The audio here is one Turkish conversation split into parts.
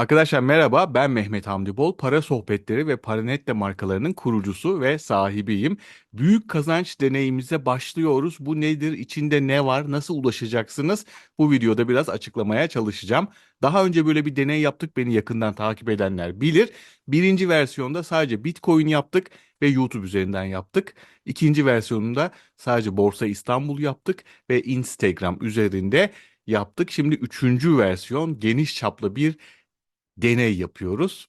Arkadaşlar merhaba, ben Mehmet Hamdi Bol. Para Sohbetleri ve Paranette markalarının kurucusu ve sahibiyim. Büyük kazanç deneyimize başlıyoruz. Bu nedir? İçinde ne var? Nasıl ulaşacaksınız? Bu videoda biraz açıklamaya çalışacağım. Daha önce böyle bir deney yaptık. Beni yakından takip edenler bilir. Birinci versiyonda sadece Bitcoin yaptık ve YouTube üzerinden yaptık. İkinci versiyonunda sadece Borsa İstanbul yaptık ve Instagram üzerinde yaptık. Şimdi üçüncü versiyon geniş çaplı bir deney yapıyoruz.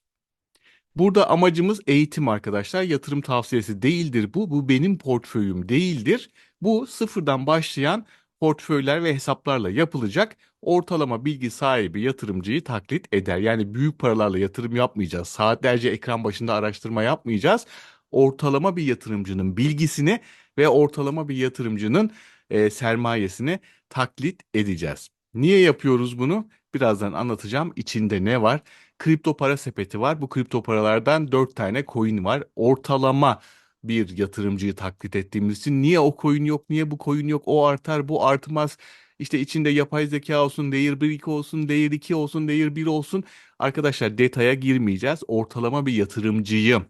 Burada amacımız eğitim arkadaşlar. Yatırım tavsiyesi değildir bu. Bu benim portföyüm değildir. Bu sıfırdan başlayan portföyler ve hesaplarla yapılacak. Ortalama bilgi sahibi yatırımcıyı taklit eder. Yani büyük paralarla yatırım yapmayacağız. Saatlerce ekran başında araştırma yapmayacağız. Ortalama bir yatırımcının bilgisini ve ortalama bir yatırımcının e, sermayesini taklit edeceğiz. Niye yapıyoruz bunu? Birazdan anlatacağım. İçinde ne var? Kripto para sepeti var. Bu kripto paralardan 4 tane coin var. Ortalama bir yatırımcıyı taklit ettiğimiz için niye o coin yok, niye bu coin yok, o artar, bu artmaz. İşte içinde yapay zeka olsun, Layer 1 olsun, Layer 2 olsun, Layer 1 olsun. Arkadaşlar detaya girmeyeceğiz. Ortalama bir yatırımcıyı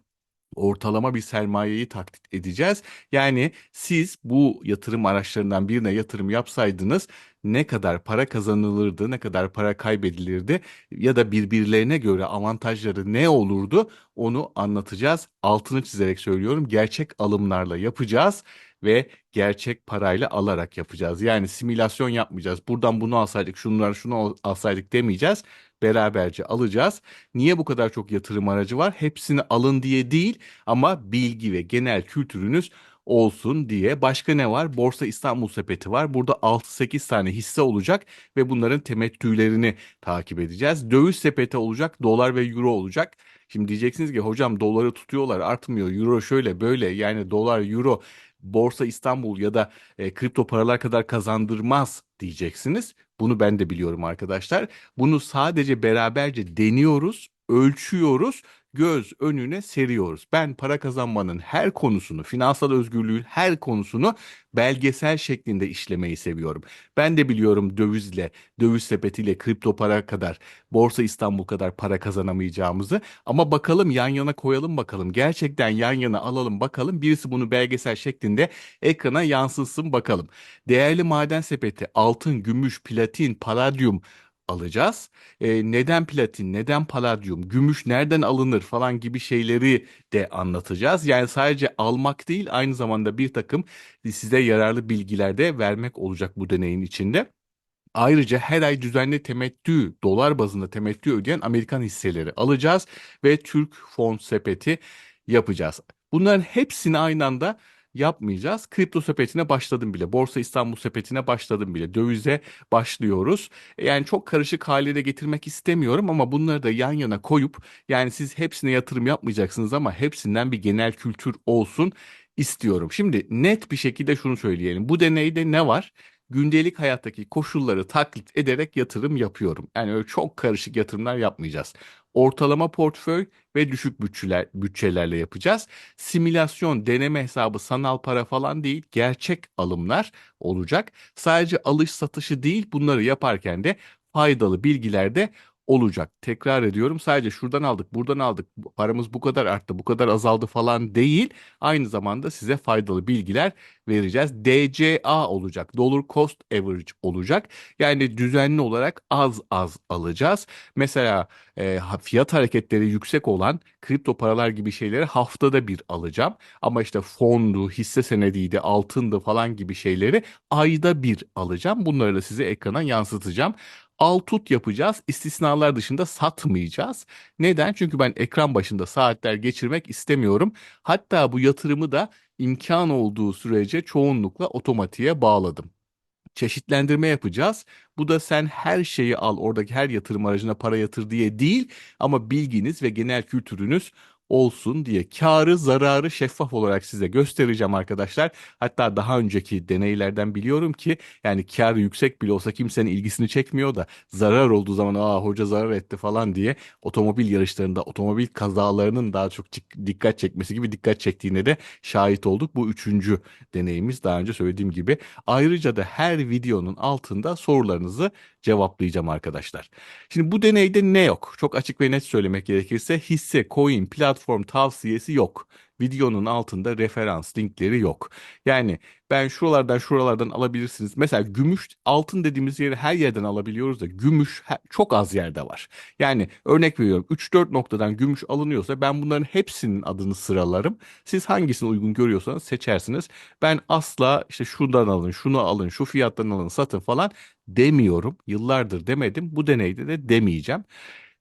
ortalama bir sermayeyi taklit edeceğiz. Yani siz bu yatırım araçlarından birine yatırım yapsaydınız ne kadar para kazanılırdı, ne kadar para kaybedilirdi ya da birbirlerine göre avantajları ne olurdu onu anlatacağız. Altını çizerek söylüyorum. Gerçek alımlarla yapacağız ve gerçek parayla alarak yapacağız. Yani simülasyon yapmayacağız. Buradan bunu alsaydık, şunları şunu alsaydık demeyeceğiz beraberce alacağız. Niye bu kadar çok yatırım aracı var? Hepsini alın diye değil ama bilgi ve genel kültürünüz olsun diye. Başka ne var? Borsa İstanbul sepeti var. Burada 6-8 tane hisse olacak ve bunların temettülerini takip edeceğiz. Döviz sepeti olacak, dolar ve euro olacak. Şimdi diyeceksiniz ki hocam doları tutuyorlar artmıyor. Euro şöyle böyle yani dolar, euro Borsa İstanbul ya da e, kripto paralar kadar kazandırmaz diyeceksiniz. Bunu ben de biliyorum arkadaşlar. Bunu sadece beraberce deniyoruz, ölçüyoruz, göz önüne seriyoruz. Ben para kazanmanın her konusunu, finansal özgürlüğün her konusunu belgesel şeklinde işlemeyi seviyorum. Ben de biliyorum dövizle, döviz sepetiyle kripto para kadar, Borsa İstanbul kadar para kazanamayacağımızı ama bakalım yan yana koyalım bakalım. Gerçekten yan yana alalım bakalım. Birisi bunu belgesel şeklinde ekrana yansıtsın bakalım. Değerli maden sepeti, altın, gümüş, platin, paladyum, alacağız. E, neden platin, neden paladyum, gümüş nereden alınır falan gibi şeyleri de anlatacağız. Yani sadece almak değil aynı zamanda bir takım size yararlı bilgiler de vermek olacak bu deneyin içinde. Ayrıca her ay düzenli temettü, dolar bazında temettü ödeyen Amerikan hisseleri alacağız ve Türk fon sepeti yapacağız. Bunların hepsini aynı anda yapmayacağız. Kripto sepetine başladım bile. Borsa İstanbul sepetine başladım bile. Dövize başlıyoruz. Yani çok karışık hale de getirmek istemiyorum ama bunları da yan yana koyup yani siz hepsine yatırım yapmayacaksınız ama hepsinden bir genel kültür olsun istiyorum. Şimdi net bir şekilde şunu söyleyelim. Bu deneyde ne var? Gündelik hayattaki koşulları taklit ederek yatırım yapıyorum. Yani öyle çok karışık yatırımlar yapmayacağız. Ortalama portföy ve düşük bütçeler, bütçelerle yapacağız. Simülasyon, deneme hesabı, sanal para falan değil, gerçek alımlar olacak. Sadece alış satışı değil, bunları yaparken de faydalı bilgiler de olacak. Tekrar ediyorum sadece şuradan aldık, buradan aldık, paramız bu kadar arttı, bu kadar azaldı falan değil. Aynı zamanda size faydalı bilgiler vereceğiz. DCA olacak, Dollar Cost Average olacak. Yani düzenli olarak az az alacağız. Mesela e, fiyat hareketleri yüksek olan kripto paralar gibi şeyleri haftada bir alacağım. Ama işte fondu, hisse senediydi, altındı falan gibi şeyleri ayda bir alacağım. Bunları da size ekrana yansıtacağım al tut yapacağız. İstisnalar dışında satmayacağız. Neden? Çünkü ben ekran başında saatler geçirmek istemiyorum. Hatta bu yatırımı da imkan olduğu sürece çoğunlukla otomatiğe bağladım. Çeşitlendirme yapacağız. Bu da sen her şeyi al, oradaki her yatırım aracına para yatır diye değil ama bilginiz ve genel kültürünüz olsun diye karı zararı şeffaf olarak size göstereceğim arkadaşlar. Hatta daha önceki deneylerden biliyorum ki yani kar yüksek bile olsa kimsenin ilgisini çekmiyor da zarar olduğu zaman aa hoca zarar etti falan diye otomobil yarışlarında otomobil kazalarının daha çok dikkat çekmesi gibi dikkat çektiğine de şahit olduk. Bu üçüncü deneyimiz daha önce söylediğim gibi. Ayrıca da her videonun altında sorularınızı cevaplayacağım arkadaşlar. Şimdi bu deneyde ne yok? Çok açık ve net söylemek gerekirse hisse, coin, platform tavsiyesi yok. Videonun altında referans linkleri yok. Yani ben şuralardan şuralardan alabilirsiniz. Mesela gümüş, altın dediğimiz yeri her yerden alabiliyoruz da gümüş çok az yerde var. Yani örnek veriyorum 3-4 noktadan gümüş alınıyorsa ben bunların hepsinin adını sıralarım. Siz hangisini uygun görüyorsanız seçersiniz. Ben asla işte şundan alın, şunu alın, şu fiyattan alın, satın falan demiyorum. Yıllardır demedim. Bu deneyde de demeyeceğim.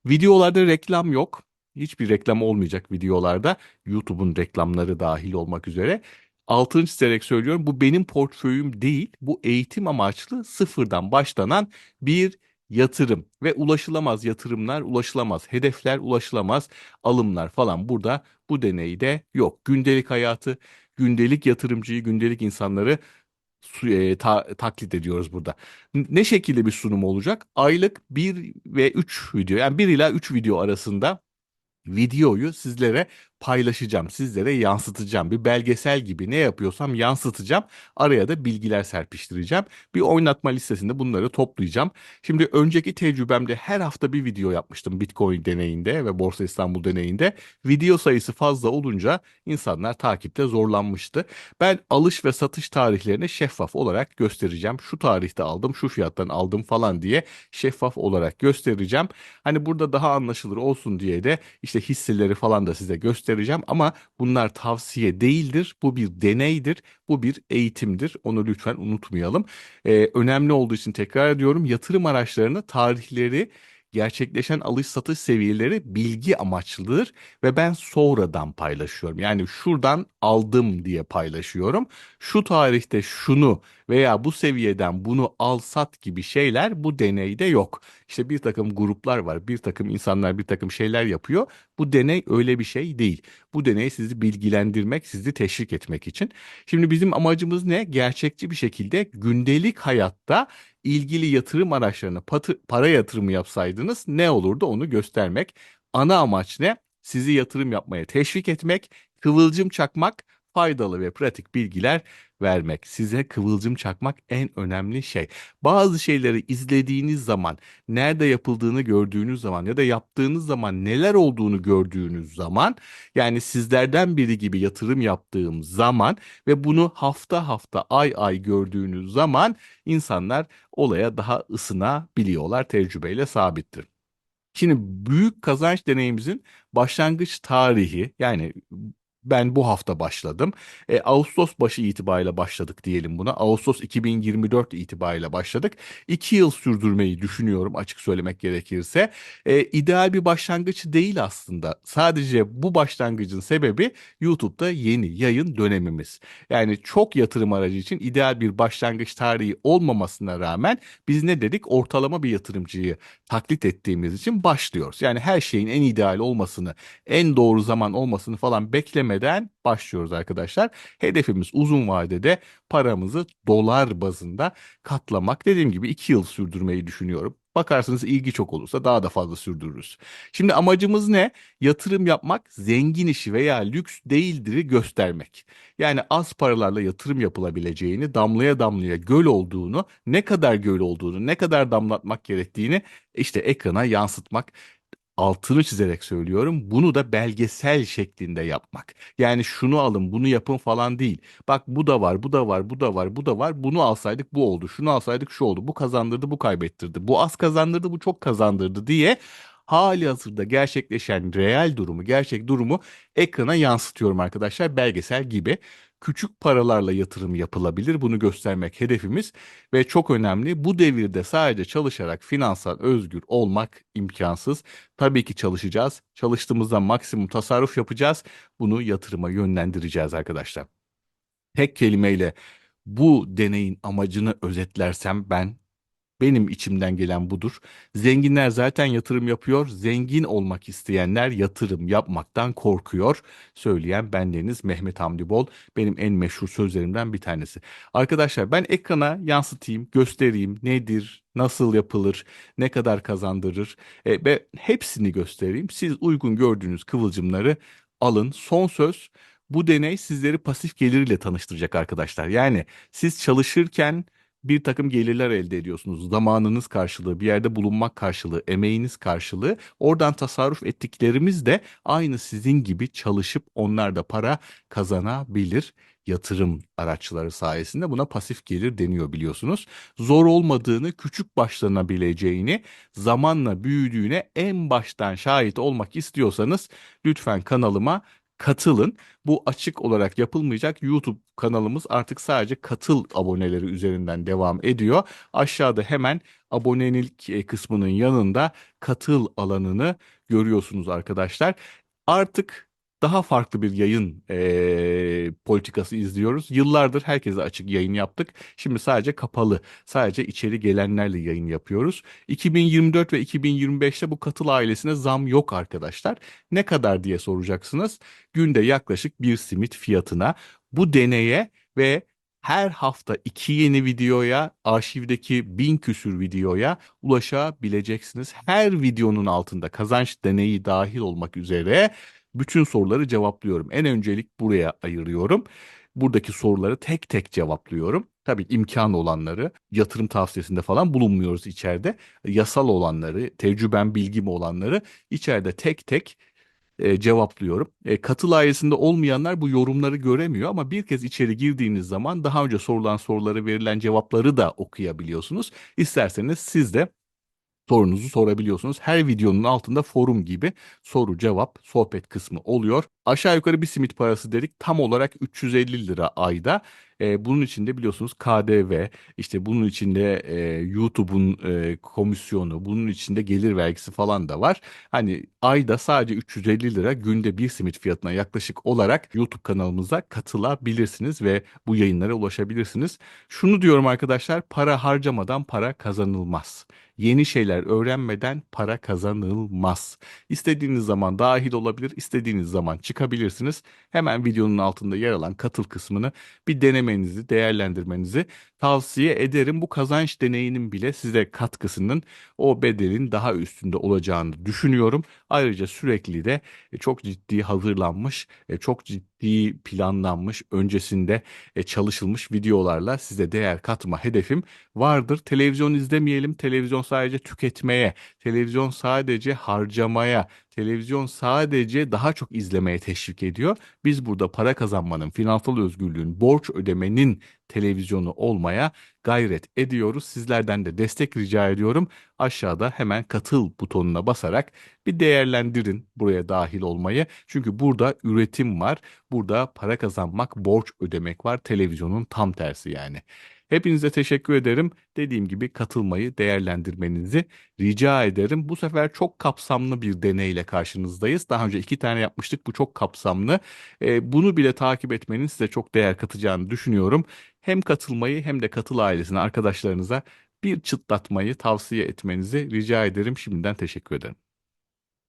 Videolarda reklam yok. Hiçbir reklam olmayacak videolarda. YouTube'un reklamları dahil olmak üzere. Altını çizerek söylüyorum. Bu benim portföyüm değil. Bu eğitim amaçlı sıfırdan başlanan bir yatırım ve ulaşılamaz yatırımlar, ulaşılamaz hedefler, ulaşılamaz alımlar falan burada bu deneyde yok. Gündelik hayatı, gündelik yatırımcıyı, gündelik insanları e, ta, taklit ediyoruz burada. Ne şekilde bir sunum olacak? Aylık 1 ve 3 video yani 1 ila 3 video arasında videoyu sizlere paylaşacağım, sizlere yansıtacağım. Bir belgesel gibi ne yapıyorsam yansıtacağım. Araya da bilgiler serpiştireceğim. Bir oynatma listesinde bunları toplayacağım. Şimdi önceki tecrübemde her hafta bir video yapmıştım Bitcoin deneyinde ve Borsa İstanbul deneyinde. Video sayısı fazla olunca insanlar takipte zorlanmıştı. Ben alış ve satış tarihlerini şeffaf olarak göstereceğim. Şu tarihte aldım, şu fiyattan aldım falan diye şeffaf olarak göstereceğim. Hani burada daha anlaşılır olsun diye de işte hisseleri falan da size göstereceğim göstereceğim ama bunlar tavsiye değildir. Bu bir deneydir. Bu bir eğitimdir. Onu lütfen unutmayalım. Ee, önemli olduğu için tekrar ediyorum. Yatırım araçlarını, tarihleri, gerçekleşen alış satış seviyeleri bilgi amaçlıdır ve ben sonradan paylaşıyorum. Yani şuradan aldım diye paylaşıyorum. Şu tarihte şunu veya bu seviyeden bunu al sat gibi şeyler bu deneyde yok. İşte bir takım gruplar var, bir takım insanlar bir takım şeyler yapıyor. Bu deney öyle bir şey değil. Bu deney sizi bilgilendirmek, sizi teşvik etmek için. Şimdi bizim amacımız ne? Gerçekçi bir şekilde gündelik hayatta ilgili yatırım araçlarına patı, para yatırımı yapsaydınız ne olurdu onu göstermek. Ana amaç ne? Sizi yatırım yapmaya teşvik etmek, kıvılcım çakmak, faydalı ve pratik bilgiler vermek. Size kıvılcım çakmak en önemli şey. Bazı şeyleri izlediğiniz zaman, nerede yapıldığını gördüğünüz zaman ya da yaptığınız zaman neler olduğunu gördüğünüz zaman yani sizlerden biri gibi yatırım yaptığım zaman ve bunu hafta hafta ay ay gördüğünüz zaman insanlar olaya daha ısınabiliyorlar tecrübeyle sabittir. Şimdi büyük kazanç deneyimizin başlangıç tarihi yani ben bu hafta başladım. E, Ağustos başı itibariyle başladık diyelim buna. Ağustos 2024 itibariyle başladık. İki yıl sürdürmeyi düşünüyorum açık söylemek gerekirse. E, ideal bir başlangıç değil aslında. Sadece bu başlangıcın sebebi YouTube'da yeni yayın dönemimiz. Yani çok yatırım aracı için ideal bir başlangıç tarihi olmamasına rağmen biz ne dedik? Ortalama bir yatırımcıyı taklit ettiğimiz için başlıyoruz. Yani her şeyin en ideal olmasını, en doğru zaman olmasını falan bekleme beklemeden başlıyoruz arkadaşlar. Hedefimiz uzun vadede paramızı dolar bazında katlamak. Dediğim gibi 2 yıl sürdürmeyi düşünüyorum. Bakarsınız ilgi çok olursa daha da fazla sürdürürüz. Şimdi amacımız ne? Yatırım yapmak zengin işi veya lüks değildir'i göstermek. Yani az paralarla yatırım yapılabileceğini, damlaya damlaya göl olduğunu, ne kadar göl olduğunu, ne kadar damlatmak gerektiğini işte ekrana yansıtmak altını çizerek söylüyorum. Bunu da belgesel şeklinde yapmak. Yani şunu alın, bunu yapın falan değil. Bak bu da var, bu da var, bu da var, bu da var. Bunu alsaydık bu oldu. Şunu alsaydık şu oldu. Bu kazandırdı, bu kaybettirdi. Bu az kazandırdı, bu çok kazandırdı diye hali hazırda gerçekleşen reel durumu, gerçek durumu ekrana yansıtıyorum arkadaşlar belgesel gibi küçük paralarla yatırım yapılabilir. Bunu göstermek hedefimiz ve çok önemli. Bu devirde sadece çalışarak finansal özgür olmak imkansız. Tabii ki çalışacağız. Çalıştığımızda maksimum tasarruf yapacağız. Bunu yatırıma yönlendireceğiz arkadaşlar. Tek kelimeyle bu deneyin amacını özetlersem ben Benim içimden gelen budur. Zenginler zaten yatırım yapıyor. Zengin olmak isteyenler yatırım yapmaktan korkuyor. Söyleyen bendeniz Mehmet Hamdi Bol. Benim en meşhur sözlerimden bir tanesi. Arkadaşlar ben ekrana yansıtayım, göstereyim nedir, nasıl yapılır, ne kadar kazandırır e, ve hepsini göstereyim. Siz uygun gördüğünüz kıvılcımları alın. Son söz bu deney sizleri pasif geliriyle tanıştıracak arkadaşlar. Yani siz çalışırken bir takım gelirler elde ediyorsunuz. Zamanınız karşılığı, bir yerde bulunmak karşılığı, emeğiniz karşılığı. Oradan tasarruf ettiklerimiz de aynı sizin gibi çalışıp onlar da para kazanabilir. Yatırım araçları sayesinde buna pasif gelir deniyor biliyorsunuz. Zor olmadığını, küçük başlanabileceğini, zamanla büyüdüğüne en baştan şahit olmak istiyorsanız lütfen kanalıma katılın. Bu açık olarak yapılmayacak. YouTube kanalımız artık sadece katıl aboneleri üzerinden devam ediyor. Aşağıda hemen abonelik e, kısmının yanında katıl alanını görüyorsunuz arkadaşlar. Artık daha farklı bir yayın e, politikası izliyoruz. Yıllardır herkese açık yayın yaptık. Şimdi sadece kapalı, sadece içeri gelenlerle yayın yapıyoruz. 2024 ve 2025'te bu katıl ailesine zam yok arkadaşlar. Ne kadar diye soracaksınız. Günde yaklaşık bir simit fiyatına bu deneye ve her hafta iki yeni videoya, arşivdeki bin küsür videoya ulaşabileceksiniz. Her videonun altında kazanç deneyi dahil olmak üzere bütün soruları cevaplıyorum. En öncelik buraya ayırıyorum. Buradaki soruları tek tek cevaplıyorum. Tabii imkan olanları, yatırım tavsiyesinde falan bulunmuyoruz içeride. Yasal olanları, tecrüben, bilgim olanları içeride tek tek e, cevaplıyorum. E, katıl ailesinde olmayanlar bu yorumları göremiyor ama bir kez içeri girdiğiniz zaman daha önce sorulan soruları verilen cevapları da okuyabiliyorsunuz. İsterseniz siz de sorunuzu sorabiliyorsunuz. Her videonun altında forum gibi soru cevap sohbet kısmı oluyor. Aşağı yukarı bir simit parası dedik tam olarak 350 lira ayda. E, bunun içinde biliyorsunuz KDV, işte bunun içinde e, YouTube'un e, komisyonu, bunun içinde gelir vergisi falan da var. Hani ayda sadece 350 lira günde bir simit fiyatına yaklaşık olarak YouTube kanalımıza katılabilirsiniz ve bu yayınlara ulaşabilirsiniz. Şunu diyorum arkadaşlar, para harcamadan para kazanılmaz. Yeni şeyler öğrenmeden para kazanılmaz. İstediğiniz zaman dahil olabilir, istediğiniz zaman çıkabilirsiniz. Hemen videonun altında yer alan katıl kısmını bir denemenizi, değerlendirmenizi tavsiye ederim. Bu kazanç deneyinin bile size katkısının o bedelin daha üstünde olacağını düşünüyorum. Ayrıca sürekli de e, çok ciddi hazırlanmış, e, çok ciddi planlanmış, öncesinde e, çalışılmış videolarla size değer katma hedefim vardır. Televizyon izlemeyelim. Televizyon sadece tüketmeye, televizyon sadece harcamaya, televizyon sadece daha çok izlemeye teşvik ediyor. Biz burada para kazanmanın, finansal özgürlüğün, borç ödemenin televizyonu olmaya gayret ediyoruz. Sizlerden de destek rica ediyorum. Aşağıda hemen katıl butonuna basarak bir değerlendirin buraya dahil olmayı. Çünkü burada üretim var. Burada para kazanmak, borç ödemek var. Televizyonun tam tersi yani. Hepinize teşekkür ederim. Dediğim gibi katılmayı, değerlendirmenizi rica ederim. Bu sefer çok kapsamlı bir deneyle karşınızdayız. Daha önce iki tane yapmıştık. Bu çok kapsamlı. Ee, bunu bile takip etmenin size çok değer katacağını düşünüyorum. Hem katılmayı hem de katıl ailesine, arkadaşlarınıza bir çıtlatmayı tavsiye etmenizi rica ederim. Şimdiden teşekkür ederim.